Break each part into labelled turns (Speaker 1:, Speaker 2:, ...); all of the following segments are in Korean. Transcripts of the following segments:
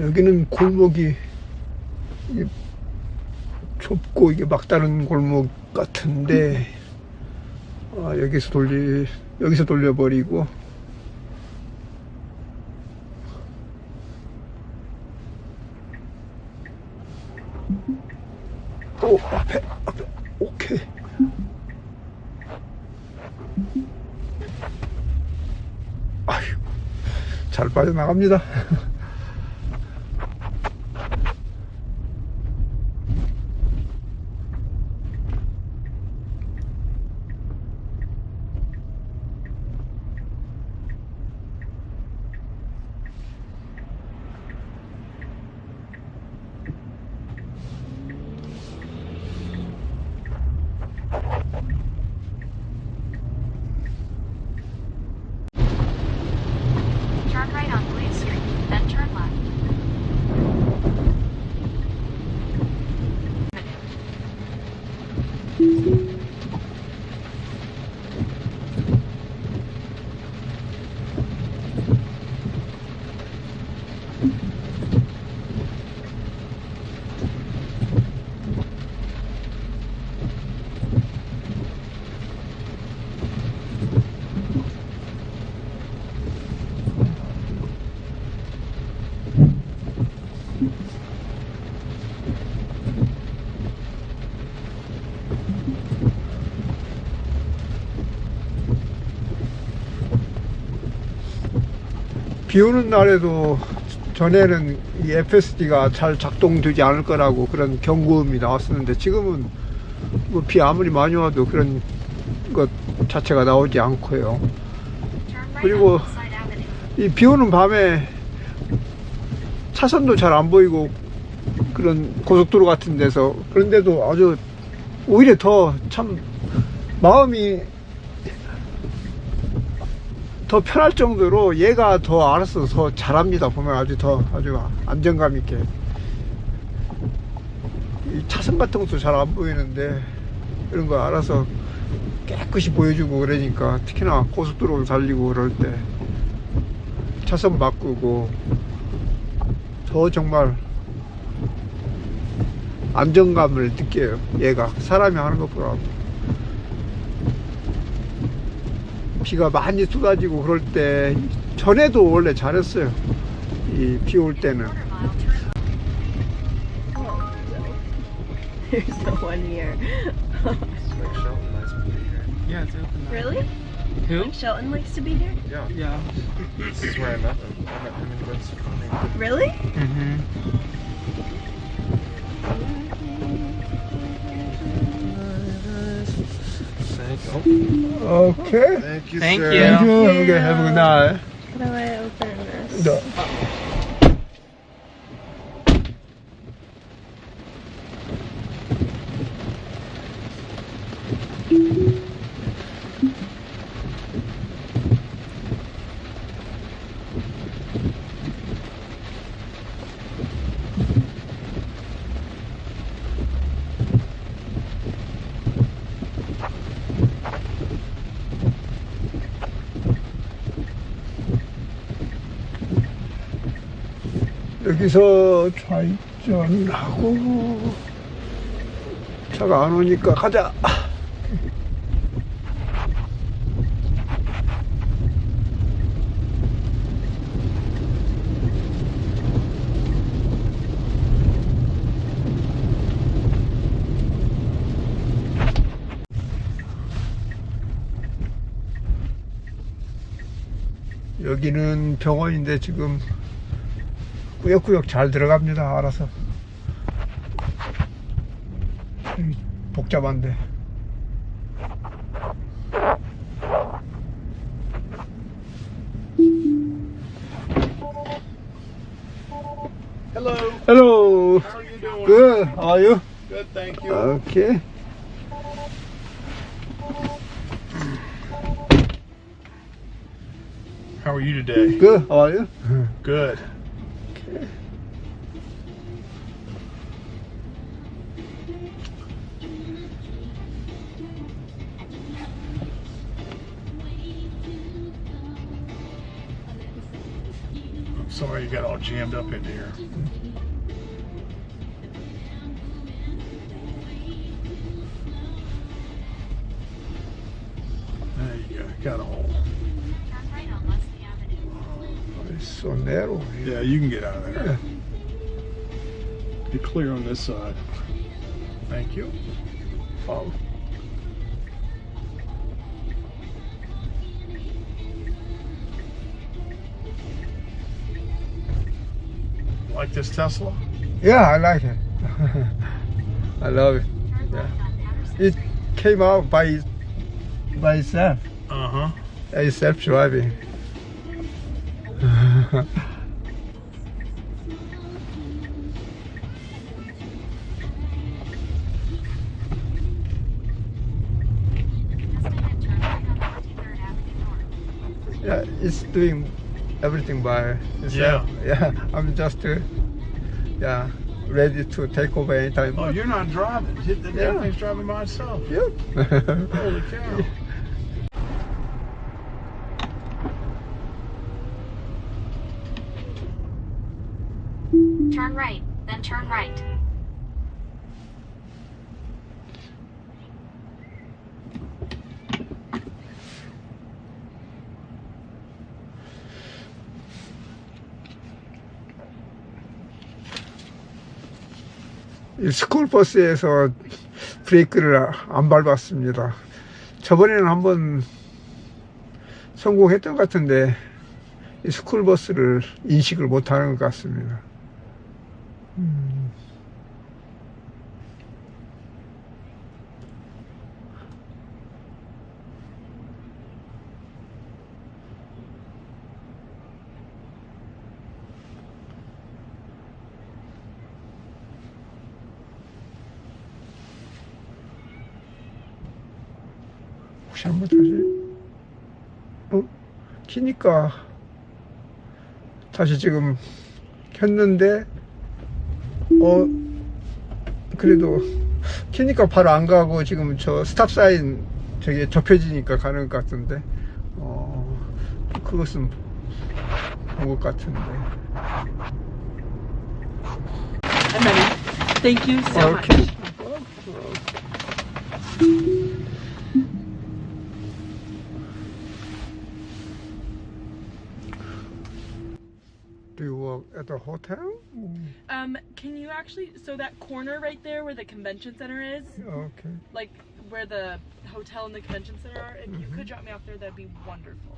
Speaker 1: 여기는 골목이 좁고 이게 막다른 골목 같은데 아, 여기서 돌리 여기서 돌려버리고. 오 앞에 앞에 오케이. 아휴 잘 빠져나갑니다
Speaker 2: Turn right on Blaze Street, then turn left.
Speaker 1: 비 오는 날에도 전에는 이 FSD가 잘 작동되지 않을 거라고 그런 경고음이 나왔었는데 지금은 뭐 비 아무리 많이 와도 그런 것 자체가 나오지 않고요. 그리고. 이 비 오는 밤에 차선도 잘 안 보이고 그런 고속도로 같은 데서 그런데도 아주 오히려 더 참 마음이 더 편할 정도로 얘가 더 알아서 더 잘합니다. 보면 아주 더 아주 안정감 있게. 이 차선 같은 것도 잘 안 보이는데 이런 거 알아서 깨끗이 보여주고 그러니까 특히나 고속도로를 달리고 그럴 때 차선 바꾸고 더 정말 안정감을 느껴요. 얘가 사람이 하는 것보다 비가 많이 쏟아지고 그럴 때 전에도 원래 잘했어요 이 비 올 때는
Speaker 3: There's no one here.
Speaker 4: Like Shelton likes to be here.
Speaker 5: Yeah, it's open now.
Speaker 3: really?
Speaker 5: Who?
Speaker 3: Shelton likes to be here?
Speaker 4: Yeah.
Speaker 5: Yeah.
Speaker 4: This is where I met him. I met him in County.
Speaker 3: Really?
Speaker 5: Mm-hmm.
Speaker 1: Okay.
Speaker 4: Thank you,
Speaker 5: Thank
Speaker 4: sir.
Speaker 5: you.
Speaker 1: Thank you. Okay, have a good night.
Speaker 3: How do I open this?
Speaker 1: Duh. Thank you. 여기서 좌회전하고 차가 안 오니까 가자. 여기는 병원인데 지금 꾸역꾸역 잘 들어갑니다 알아서 복잡한데
Speaker 4: Hello.
Speaker 1: Hello.
Speaker 4: How are you doing?
Speaker 1: Good. How are you?
Speaker 4: Good, thank you.
Speaker 1: Okay.
Speaker 6: How are you today?
Speaker 1: Good. How are you?
Speaker 6: Good. I'm sorry you got all jammed up in here. There you go. Got a hole.
Speaker 2: Turn right on Leslie
Speaker 1: It's so narrow. here.
Speaker 6: Yeah, you can get out of there.
Speaker 1: Yeah.
Speaker 6: Be clear on this side. Thank you.
Speaker 1: Wow.
Speaker 6: Like this Tesla?
Speaker 1: Yeah, I like it. I love it. Yeah.
Speaker 2: on.
Speaker 1: It came out by by itself.
Speaker 6: Uh huh.
Speaker 1: It's self-driving. Yeah, it's doing everything by itself. Yeah, I'm just uh, yeah ready to take over anytime.
Speaker 6: Oh, you're not driving. The the
Speaker 1: Yeah.
Speaker 6: damn thing's driving by itself.
Speaker 1: Yep.
Speaker 6: Holy cow.
Speaker 2: Turn right, then turn right.
Speaker 1: 이 스쿨버스에서 브레이크를 안 밟았습니다. 저번에는 한번 성공했던 것 같은데 이 스쿨버스를 인식을 못하는 것 같습니다. 음. 혹시 한번 다시 어? 키니까 다시 지금 켰는데 어 그래도 키니까 바로 안 가고 지금 저 스탑 사인 저게 접혀지니까 가는 것 같은데 어 그것은 본 것 같은데.
Speaker 5: Thank you so much.
Speaker 1: At the hotel?
Speaker 5: Um, can you actually so that corner right there where the convention center is,
Speaker 1: Okay.
Speaker 5: like where the hotel and the convention center are, if you could drop me off there, that'd be wonderful.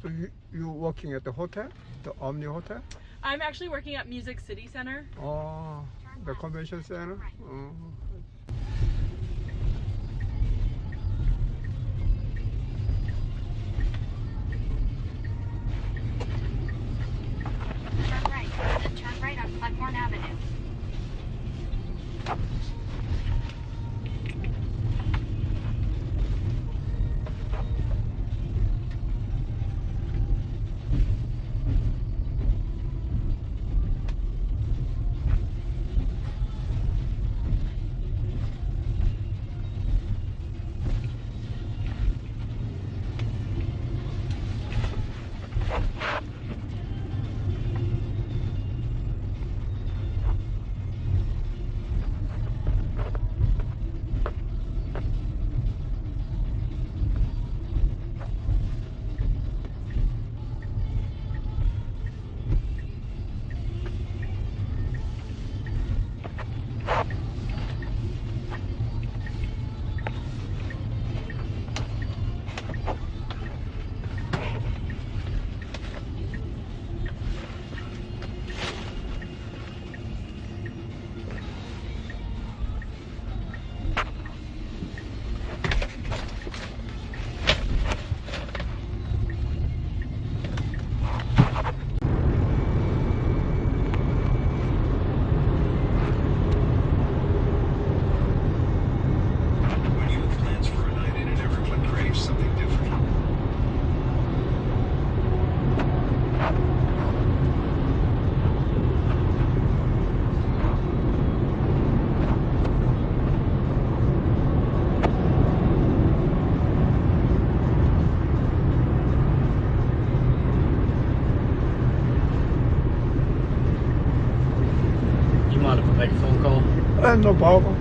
Speaker 1: So you you're working at the hotel, the Omni Hotel?
Speaker 5: I'm actually working at Music City Center.
Speaker 1: Oh, the convention center. Oh.
Speaker 2: Paul.